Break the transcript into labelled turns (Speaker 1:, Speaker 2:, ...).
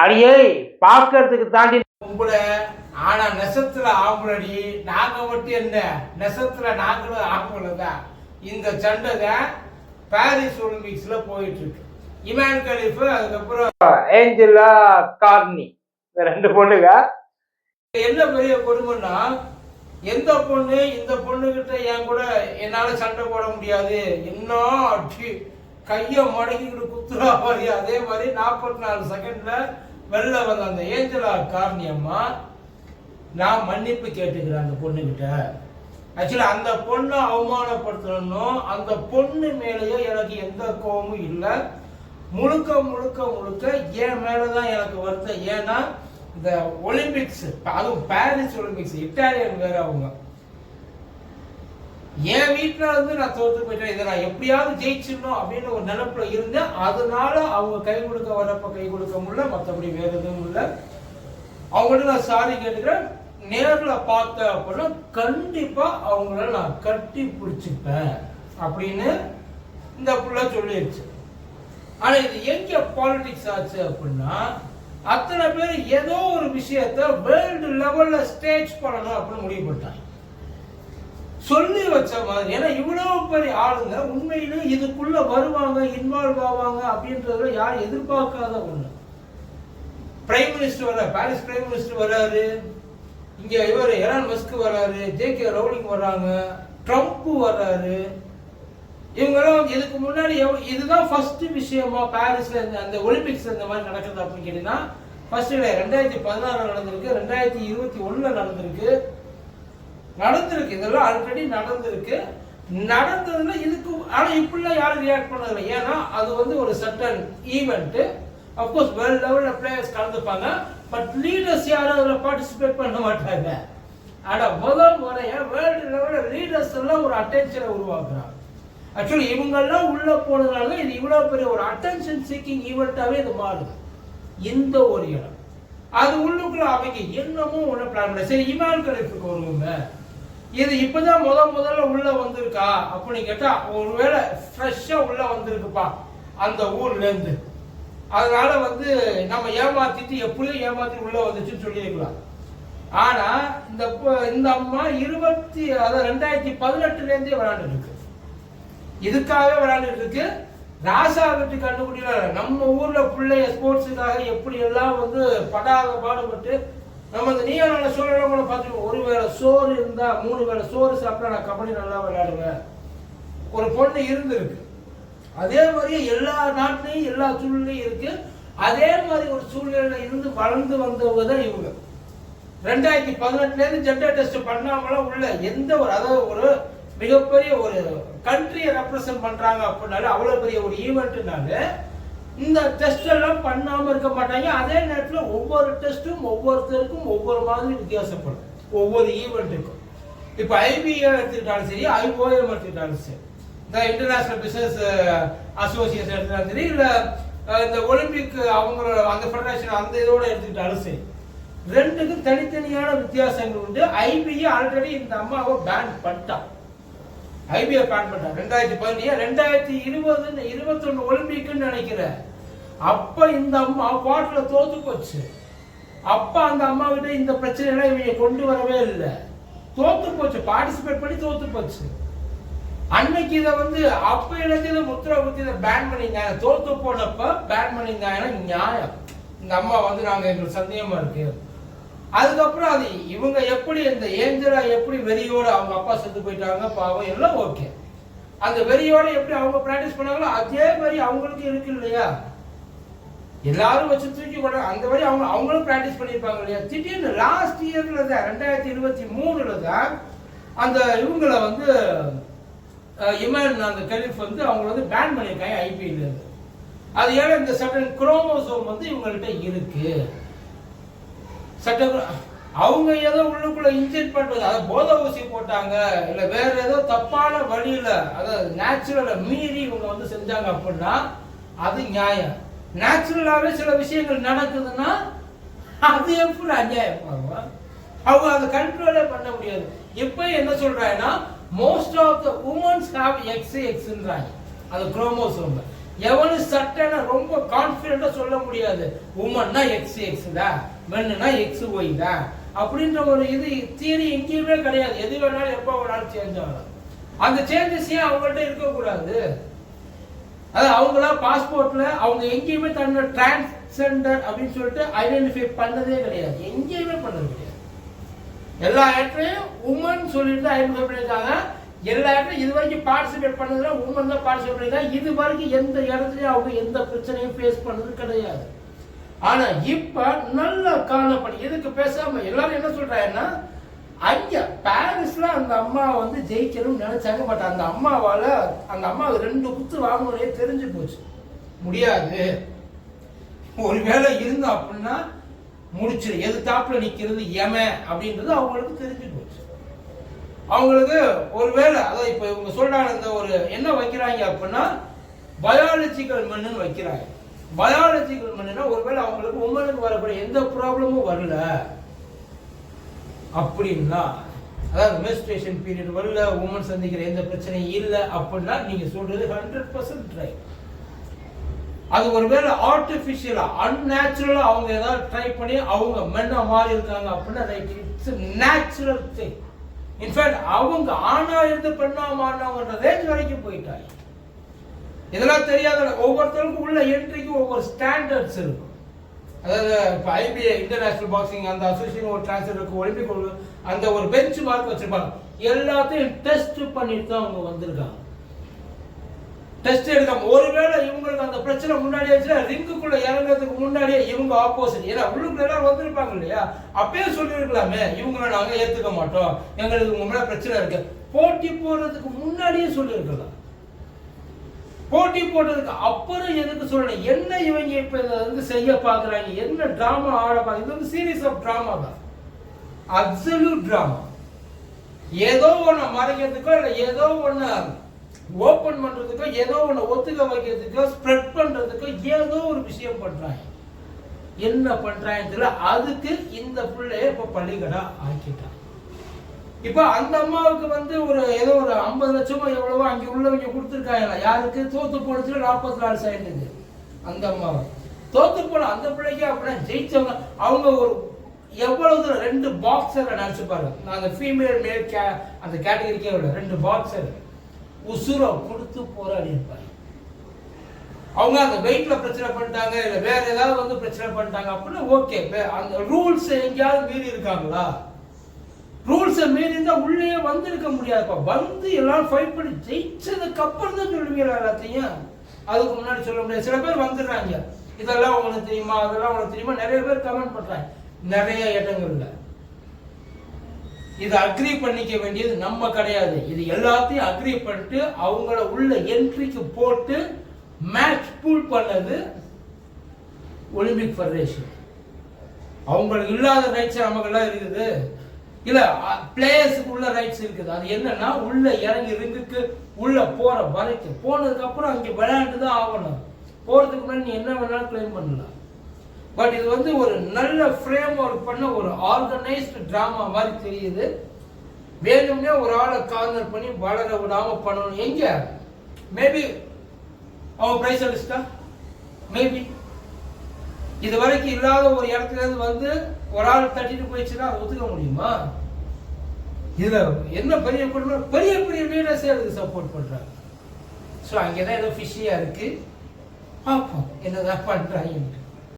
Speaker 1: அடியே பார்க்கறதுக்கு தாண்டி
Speaker 2: உங்களை ஆனா நெசத்துல ஆம்பளடி நாங்க மட்டும் என்ன? நெசத்துல நாங்களும் ஆம்பளை தான் இந்த சண்டை தான் பாரிஸ் ஒலிம்பிக்ஸ்ல போயிட்டு இருக்கு இமான் கலீஃபு அதுக்கப்புறம்
Speaker 1: ஏஞ்சலா கார்னி. இந்த ரெண்டு பொண்ணுங்க.
Speaker 2: என்ன பெரிய கொடுமைன்னா எந்த பொண்ணு இந்த பொண்ணுகிட்ட என் கூட என்னால சண்டை போட முடியாது? என்ன கைய மடக்கிட்டு குத்துறா மாதிரி அதே மாதிரி நாற்பத்தி நாலு செகண்ட்ல வெளில வந்த அந்த ஏஞ்சலா கார்னி நான் மன்னிப்பு கேட்டுக்கிறேன் அந்த பொண்ணுகிட்ட. ஆக்சுவலாக அந்த பொண்ணை அவமானப்படுத்தணும் அந்த பொண்ணு மேலேயோ எனக்கு எந்த கோபமும் இல்லை. முழுக்க முழுக்க முழுக்க என் மேலே தான் எனக்கு வருத்தம். ஏன்னா இந்த ஒலிம்பிக்ஸ் அதுவும் பாரிஸ் ஒலிம்பிக்ஸ் இட்டாலியன் வேறு அவங்க. என் வீட்டில் வந்து நான் தோற்று போயிட்டேன். இதை நான் எப்படியாவது ஜெயிச்சிடணும் அப்படின்னு ஒரு நினப்பில் இருந்தேன். அதனால அவங்க கை கொடுக்க வரப்ப கை கொடுக்க முடியல. மற்றபடி வேற எதுவும் இல்லை. அவங்கள்ட்ட நான் சாரி கேட்டுக்கிறேன். நேரில் பார்த்தேன் அப்படின்னா கண்டிப்பாக அவங்கள நான் கட்டி பிடிச்சிப்பேன் அப்படின்னு இந்த புள்ள சொல்லிடுச்சு ஆனால் இது எங்கே பாலிடிக்ஸ் ஆச்சு அப்படின்னா அத்தனை பேர் ஏதோ ஒரு விஷயத்த வேர்ல்டு லெவலில் ஸ்டேஜ் பண்ணணும் அப்படின்னு முடிவு பண்ணிட்டாங்க. சொல்லி வச்ச மாதிரி. ஏன்னா இவ்வளவு பெரிய ஆளுங்க உண்மையிலே இதுக்குள்ள வருவாங்க இன்வால்வ் ஆவாங்க அப்படின்றதுல யாரும் எதிர்பார்க்காத ஒண்ணு. பிரைம் மினிஸ்டர் வர பாரிஸ் பிரைம் மினிஸ்டர் வராரு. இங்க இவர் எலான் மஸ்க் வராரு ஜே கே ரவுலிங் வர்றாங்க ட்ரம்ப் வர்றாரு. இவங்கெல்லாம் இதுக்கு முன்னாடி இதுதான் ஃபர்ஸ்ட் விஷயமா பாரிஸ்ல இந்த அந்த ஒலிம்பிக்ஸ் இந்த மாதிரி நடக்குது அப்படின்னு கேட்டீங்கன்னா ஃபர்ஸ்ட் ரெண்டாயிரத்தி பதினாறுல நடந்திருக்கு ரெண்டாயிரத்தி இருபத்தி ஒண்ணுல நடந்திருக்கு. நடந்திருக்கு. இதெல்லாம் ஆல்ரெடி நடந்திருக்கு. நடந்ததுல இதுக்கு ஆனால் இப்படிலாம் யாரும் ரியாக்ட் பண்ணதில்லை. ஏன்னா அது வந்து ஒரு sudden event of course world லெவலில் பிளேயர்ஸ் கலந்துப்பாங்க. பட் லீடர்ஸ் யாரும் அதில் பார்ட்டிசிபேட் பண்ண மாட்டாங்க. ஆனால் முதல் முறையாக வேர்ல்டு லெவலில் லீடர்ஸ் எல்லாம் ஒரு அட்டென்ஷனை உருவாக்குறாங்க. ஆக்சுவலி இவங்கெல்லாம் உள்ள போனதுனால இது இவ்வளோ பெரிய ஒரு அட்டென்ஷன் சீக்கிங் ஈவெண்ட்டாகவே இது மாறுது. இந்த ஒரு இடம். அது உள்ளுக்குள்ள அவங்க என்னமோ ஒன்றும் பிளான் பண்ண சரி இமான் கலிஃபுக்கு வருவோங்க இது இப்பதான் முத முதல்ல உள்ள வந்திருக்கா? அப்படின்னு கேட்டா ஒருவேளை ஃப்ரெஷ்ஷா உள்ள வந்திருக்குப்பா அந்த ஊர்ல இருந்து. அதனால வந்து நம்ம ஏமாத்திட்டு எப்படியும் ஏமாத்தி உள்ள வந்துச்சுன்னு சொல்லியிருக்கலாம். ஆனா இந்த இந்த அம்மா இருபத்தி அதாவது ரெண்டாயிரத்தி பதினெட்டுல இருந்தே விளையாண்டு இருக்கு இதுக்காகவே விளையாண்டு இருக்கு ராசா வீட்டு கண்டுபிடிக்கல. நம்ம ஊர்ல பிள்ளைய ஸ்போர்ட்ஸுக்காக எப்படி எல்லாம் வந்து படாத பாடுபட்டு நம்ம இந்த நீயான நல்ல கூட பார்த்துக்கோ ஒரு வேளை சோறு இருந்தால் மூணு வேளை சோறு சாப்பிட்டா நான் கபடி நல்லா விளையாடுவேன். ஒரு பொண்ணு இருந்திருக்கு. அதே மாதிரியே எல்லா நாட்டிலையும் எல்லா சூழ்நிலையும் இருக்கு. அதே மாதிரி ஒரு சூழ்நிலையில இருந்து வளர்ந்து வந்தவங்க தான் இவங்க. ரெண்டாயிரத்தி பதினெட்டுலேருந்து ஜெண்டர் டெஸ்ட் பண்ணாமலாம் உள்ள எந்த ஒரு அதாவது ஒரு மிகப்பெரிய ஒரு கண்ட்ரியை ரெப்ரசன்ட் பண்ணுறாங்க அப்படின்னாலும் அவ்வளோ பெரிய ஒரு ஈவெண்ட்டுனால இந்த டெஸ்ட் எல்லாம் பண்ணாமல் இருக்க மாட்டாங்க. அதே நேரத்தில் ஒவ்வொரு டெஸ்ட்டும் ஒவ்வொருத்தருக்கும் ஒவ்வொரு மாதிரி வித்தியாசப்படும். ஒவ்வொரு ஈவெண்ட்டுக்கும் இப்போ ஐபிஏ எடுத்துக்கிட்டாலும் சரி ஐஓஎம் எடுத்துக்கிட்டாலும் சரி. இந்த இன்டர்நேஷனல் பிஸ்னஸ் அசோசியேஷன் எடுத்துக்கிட்டாலும் சரி இல்லை இந்த ஒலிம்பிக் அவங்களோட அந்த ஃபெடரேஷன் அந்த இதோட எடுத்துக்கிட்டாலும் சரி. ரெண்டுக்கும் தனித்தனியான வித்தியாசங்கள் உண்டு. ஐபிஏ ஆல்ரெடி இந்த அம்மாவை பேன் பண்ணிட்டான். ஐபிஎஃப் பிளான் பண்ண ரெண்டாயிரத்தி பதினேழு ரெண்டாயிரத்தி இருபது இருபத்தொன்னு ஒலிம்பிக்னு நினைக்கிறேன். அப்ப இந்த அம்மா குவார்டர்ல தோத்து போச்சு. அப்ப அந்த அம்மா கிட்ட இந்த பிரச்சனை இவங்க கொண்டு வரவே இல்லை. தோத்து போச்சு. பார்ட்டிசிபேட் பண்ணி தோத்து போச்சு. அன்னைக்கு இதை வந்து அப்ப எனக்கு இதை முத்திரை குத்தி இதை பேன் பண்ணியிருந்தாங்க. தோத்து போனப்ப பேன் பண்ணியிருந்தாங்கன்னா நியாயம். இந்த அம்மா வந்து நாங்க எங்களுக்கு சந்தேகமா இருக்கு. அதுக்கப்புறம் அது இவங்க எப்படி இந்த ஏஞ்சலா எப்படி வெறியோட அவங்க அப்பா செத்து போயிட்டாங்க பாவம் எல்லாம் ஓகே அந்த வெறியோட எப்படி அவங்க பிராக்டிஸ் பண்ணாங்களோ அதே மாதிரி அவங்களுக்கு இருக்கு இல்லையா? எல்லாரும் வச்சு தூக்கி கொண்டு அந்த மாதிரி அவங்க அவங்களும் பிராக்டிஸ் பண்ணியிருப்பாங்க இல்லையா? திடீர்னு லாஸ்ட் இயர்ல தான் ரெண்டாயிரத்தி இருபத்தி மூணுல தான் அந்த இவங்கள வந்து இமான் அந்த கலீஃப் வந்து அவங்க வந்து பேன் பண்ணியிருக்காங்க ஐபிஎல் அது ஏன்னா இந்த சட்டன் குரோமோசோம் வந்து இவங்கள்ட்ட இருக்கு. சட்டம் அவங்க ஏதோ உள்ளுக்குள்ள இன்ஜெக்ட் பண்றது அதை போத ஊசி போட்டாங்க இல்ல வேற ஏதோ தப்பான வழியில அதாவது நேச்சுரலை மீறி இவங்க வந்து செஞ்சாங்க அப்படின்னா அது நியாயம். நேச்சுரலாவே சில விஷயங்கள் நடக்குதுன்னா அது எப்படி அநியாயம் அவங்க அதை கண்ட்ரோலே பண்ண முடியாது. இப்போ என்ன சொல்றாங்கன்னா most of the womens have X எக்ஸ்ன்றாங்க அது குரோமோசோம் எவனும் சட்டைனா ரொம்ப கான்பிடண்டா சொல்ல முடியாது. உமன்னா எக்ஸ் எக்ஸ் தான் வேணும்னா எக்ஸ் ஒய் தான் அப்படின்ற ஒரு இது தியரி எங்கேயுமே கிடையாது. எது வேணாலும் எப்போ வேணாலும் சேஞ்ச் ஆகலாம். அந்த சேஞ்சஸ் ஏன் அவங்கள்ட்ட இருக்கக்கூடாது? அது அவங்களா பாஸ்போர்ட்ல அவங்க எங்கேயுமே தன்னோட டிரான்ஸ்ஜெண்டர் அப்படின்னு சொல்லிட்டு ஐடென்டிஃபை பண்ணதே கிடையாது. எங்கேயுமே பண்ணது கிடையாது. எல்லா இடத்துலையும் உமன் சொல்லிட்டு ஐடென்டிஃபை பண்ணியிருக்காங்க. எல்லா இடத்துலையும் இது வரைக்கும் பார்ட்டிசிபேட் பண்ணதுல உமன் தான் பார்ட்டிசிபேட் பண்ணியிருக்காங்க. இது வரைக்கும் எந்த இடத்துலையும் அவங்க எந்த பிரச்சனையும் ஃபேஸ் பண்ணது கிடையாது. ஆனா இப்ப நல்ல காணப்படி எதுக்கு பேசாம எல்லாரும் என்ன சொல்றாங்கன்னா அங்க பாரிஸ்ல அந்த அம்மா வந்து ஜெயிக்கணும்னு நினைச்சாங்க. பட் அந்த அம்மாவால அந்த அம்மா ரெண்டு குத்து வாங்கணும்னே தெரிஞ்சு போச்சு. முடியாது. ஒருவேளை இருந்தோம் அப்படின்னா முடிச்சிரு. எது தாப்புல நிக்கிறது எம அப்படின்றது அவங்களுக்கு தெரிஞ்சு போச்சு. அவங்களுக்கு ஒருவேளை அதாவது இப்ப இவங்க சொல்றாங்க இந்த ஒரு என்ன வைக்கிறாங்க அப்படின்னா பயாலஜிக்கல் மண்ணுன்னு வைக்கிறாங்க. பயாலஜிக்கல் மென்னுனா ஒருவேளை அவங்களுக்கு உமனுக்கு வரக்கூடிய எந்த ப்ராப்ளமும் வரல. அப்படின்னா அதாவது மெஸ்ட்ரேஷன் பீரியட் வரல உமன் சந்திக்கிற எந்த பிரச்சனையும் இல்லை அப்படின்னா நீங்க சொல்றது ஹண்ட்ரட் பர்சன்ட் ரைட் அது ஒருவேளை ஆர்டிஃபிஷியலா அன்நேச்சுரலா அவங்க ஏதாவது ட்ரை பண்ணி அவங்க மென்ன மாறி இருக்காங்க அப்படின்னா right it's natural thing in fact அவங்க ஆணா இருந்து பெண்ணா மாறினவங்கன்ற ரேஞ்ச் வரைக்கும் போயிட்டாங்க. இதெல்லாம் தெரியாத ஒவ்வொருத்தருக்கும் உள்ள என்ட்ரிக்கும் ஒவ்வொரு ஸ்டாண்டர்ட்ஸ் இருக்கும். அதாவது இப்போ ஐபிஏ இன்டர்நேஷனல் பாக்ஸிங் அந்த அசோசியேஷன் ஒரு டிரான்ஸ்ஃபர் இருக்கு ஒலிம்பிக் ஒரு அந்த ஒரு பெஞ்ச் மார்க் வச்சிருப்பாங்க. எல்லாத்தையும் டெஸ்ட் பண்ணிட்டு தான் அவங்க வந்திருக்காங்க. டெஸ்ட் எடுக்காம ஒருவேளை இவங்களுக்கு அந்த பிரச்சனை முன்னாடி இருந்துச்சுன்னா ரிங்குக்குள்ள இறங்குறதுக்கு முன்னாடியே இவங்க ஆப்போசிட் ஏன்னா உள்ளுக்குள்ள எல்லாரும் வந்திருப்பாங்க இல்லையா? அப்பயே சொல்லியிருக்கலாமே இவங்கள நாங்கள் ஏற்றுக்க மாட்டோம். எங்களுக்கு உங்க மேல பிரச்சனை இருக்கு. போட்டி போடுறதுக்கு முன்னாடியே சொல்லியிருக்கலாம். போட்டி போட்டதுக்கு அப்புறம் எதுக்கு சொல்லணும்? என்ன இவங்க இப்ப இதை வந்து செய்ய பாக்குறாங்க என்ன டிராமா ஆட பாக்க இது வந்து சீரீஸ் ஆஃப் டிராமா தான். அப்சல்யூட் டிராமா ஏதோ ஒண்ணு மறைக்கிறதுக்கோ இல்ல ஏதோ ஒண்ணு ஓபன் பண்றதுக்கோ ஏதோ ஒண்ணு ஒத்துக்க வைக்கிறதுக்கோ ஸ்ப்ரெட் பண்றதுக்கோ ஏதோ ஒரு விஷயம் பண்றாங்க. என்ன பண்றாங்க தெரியல. அதுக்கு இந்த பிள்ளைய இப்ப பள்ளிக்கடா ஆக்கிட்டான் இப்போ அந்த அம்மாவுக்கு வந்து ஒரு ஏதோ ஒரு ஐம்பது லட்சமோ எவ்வளவோ அங்க உள்ளவங்க கொடுத்துருக்காங்க யாருக்கு? தோத்து போனதுல நாற்பத்தி நாலு சைடுக்கு அந்த அம்மாவை. தோத்து போன அந்த பிள்ளைக்கு அப்படின்னா ஜெயிச்சவங்க அவங்க ஒரு எவ்வளவு தூரம்? ரெண்டு பாக்ஸரை நினைச்சு பாருங்க. அந்த ஃபீமேல் மேல் கே அந்த கேட்டகரிக்கே விட ரெண்டு பாக்ஸர் உசுரை கொடுத்து போராடி இருப்பாங்க. அவங்க அந்த வெயிட்ல பிரச்சனை பண்ணிட்டாங்க இல்லை வேற ஏதாவது வந்து பிரச்சனை பண்ணிட்டாங்க அப்படின்னா ஓகே அந்த ரூல்ஸ் எங்கேயாவது மீறி இருக்காங்களா? ரூல்ஸை மீறி இருந்தால் உள்ளே வந்திருக்க முடியாதுப்பா வந்து எல்லாரும் ஃபைட் பண்ணி ஜெயிச்சதுக்கு அப்புறம் தான் சொல்லுவீங்க எல்லாத்தையும்? அதுக்கு முன்னாடி சொல்ல முடியாது. சில பேர் வந்துடுறாங்க. இதெல்லாம் உங்களுக்கு தெரியுமா? அதெல்லாம் உங்களுக்கு தெரியுமா? நிறைய பேர் கமெண்ட் பண்ணுறாங்க நிறைய இடங்கள்ல இதை அக்ரி பண்ணிக்க வேண்டியது நம்ம கிடையாது. இது எல்லாத்தையும் அக்ரி பண்ணிட்டு அவங்கள உள்ள என்ட்ரிக்கு போட்டு மேட்ச் பூல் பண்ணது ஒலிம்பிக் ஃபெடரேஷன் அவங்களுக்கு இல்லாத ரைட்ஸ் நமக்கெல்லாம் இருக்குது. இல்ல பிளேயர்ஸுக்கு உள்ள ரைட்ஸ் இருக்குது. அது என்னன்னா உள்ள இறங்கி ரிங்குக்கு உள்ள போற வரைக்கும். போனதுக்கு அப்புறம் அங்க விளையாண்டு தான் ஆகணும். போறதுக்கு முன்னாடி நீ என்ன வேணாலும் கிளைம் பண்ணலாம். பட் இது வந்து ஒரு நல்ல ஃப்ரேம் ஒர்க் பண்ண ஒரு ஆர்கனைஸ்டு ட்ராமா மாதிரி தெரியுது. வேணும்னே ஒரு ஆளை கார்னர் பண்ணி வளர விடாம பண்ணணும். எங்க? மேபி அவன் பிரைஸ் அடிச்சிட்டா மேபி இது வரைக்கும் இல்லாத ஒரு இடத்துல இருந்து வந்து ஒரு ஆள் தட்டிட்டு போயிடுச்சுன்னா அதை ஒத்துக்க முடியுமா? இதுல என்ன பெரிய குடும்பம்? பெரிய பெரிய லீடர்ஸே அதுக்கு சப்போர்ட் பண்றாங்க. ஸோ அங்கதான் ஏதோ ஃபிஷியா இருக்கு. பார்ப்போம் என்னதான் பண்றாங்க